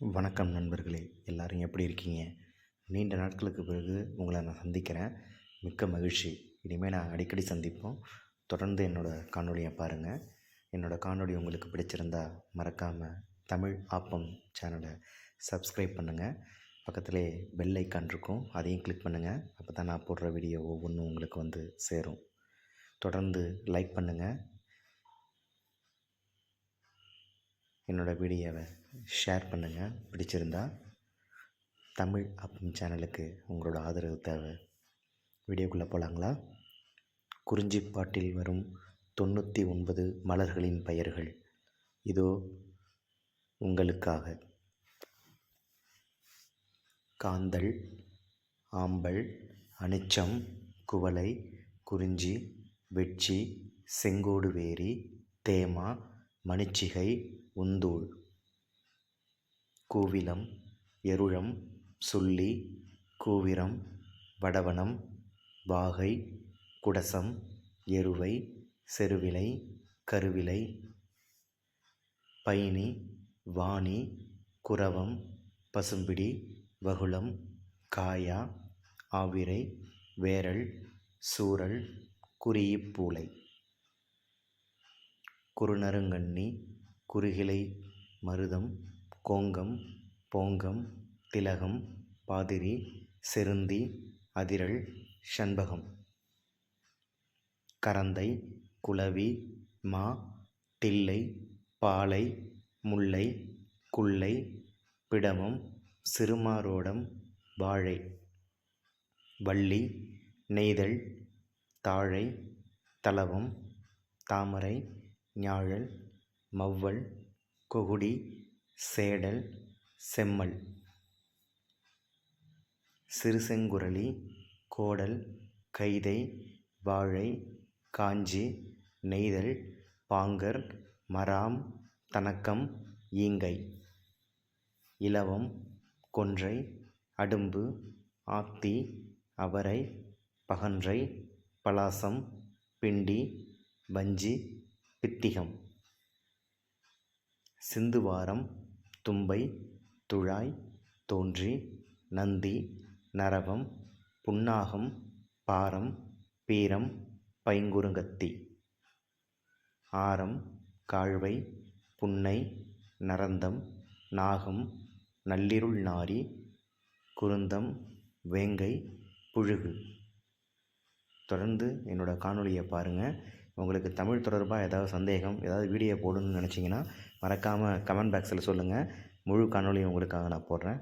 வணக்கம் நண்பர்களே எல்லோரும் எப்படி இருக்கீங்க? நீண்ட நாட்களுக்கு பிறகு உங்களை நான் சந்திக்கிறேன். மிக்க மகிழ்ச்சி. இனிமேல் நான் அடிக்கடி சந்திப்போம். தொடர்ந்து என்னோடய காணொலியை பாருங்கள் என்னோடய காணொலி உங்களுக்கு பிடிச்சிருந்தா மறக்காமல் தமிழ் ஆப்பம் சேனலை சப்ஸ்கிரைப் பண்ணுங்கள் பக்கத்திலே பெல் ஐக்கான் இருக்கும். அதையும் கிளிக் பண்ணுங்கள் அப்போ தான் நான் போடுற வீடியோ ஒவ்வொன்றும் உங்களுக்கு வந்து சேரும். தொடர்ந்து லைக் பண்ணுங்கள் என்னோடய வீடியோவை ஷேர் பண்ணுங்கள் பிடிச்சிருந்தா தமிழ் அப்பும் சேனலுக்கு உங்களோட ஆதரவு தேவை. வீடியோக்குள்ளே போகலாங்களா குறிஞ்சிப்பாட்டில் வரும் தொண்ணூற்றி ஒன்பது மலர்களின் பெயர்கள். இதோ உங்களுக்காக. காந்தல் ஆம்பல் அனிச்சம் குவளை குறிஞ்சி வெட்சி செங்கோடு வேரி தேமா மணிச்சிகை உந்தூள் கூவிலம் எருழம் சுள்ளி கூவிரம் வடவனம் வாகை குடசம் எருவை செருவிலை கருவிலை பைனி வாணி குரவம் பசும்பிடி வகுளம் காயா ஆவிரை வேரல் சூரல் குறியிப்பூளை குறுநருங்கண்ணி குறுகிலை மருதம் கோங்கம் போங்கம் திலகம் பாதிரி செருந்தி அதிரல் ஷண்பகம் கரந்தை குளவி மா தில்லை பாலை முல்லை குல்லை பிடமம் சிறுமாரோடம் வாழை. வள்ளி நெய்தல் தாழை தளவம் தாமரை ஞாழல் மவ்வல் கொகுடி சேடல் செம்மல். சிறுசெங்குரலி கோடல் கைதை வாழை காஞ்சி நெய்தல் பாங்கர் மராம் தனக்கம் ஈங்கை. இலவம் கொன்றை அடும்பு ஆத்தி அவரை பகன்றை பலாசம் பிண்டி வஞ்சி பித்திகம். சிந்துவாரம் தும்பை துழாய் தோன்றி நந்தி நரவம் புன்னாகம் பாரம் பீரம் பைங்குறுங்கத்தி ஆரம் காழ்வை புன்னை நரந்தம் நாகம் நள்ளிருள் நாரி குருந்தம் வேங்கை புழுகு. தொடர்ந்து என்னோடய காணொலியை பாருங்கள் உங்களுக்கு தமிழ் தொடர்பாக ஏதாவது சந்தேகம் ஏதாவது வீடியோ போடணும்னு நினச்சிங்கன்னா மறக்காமல் கமெண்ட் பாக்ஸில் சொல்லுங்கள் முழு காணொலியும் உங்களுக்காக நான் போடுறேன்.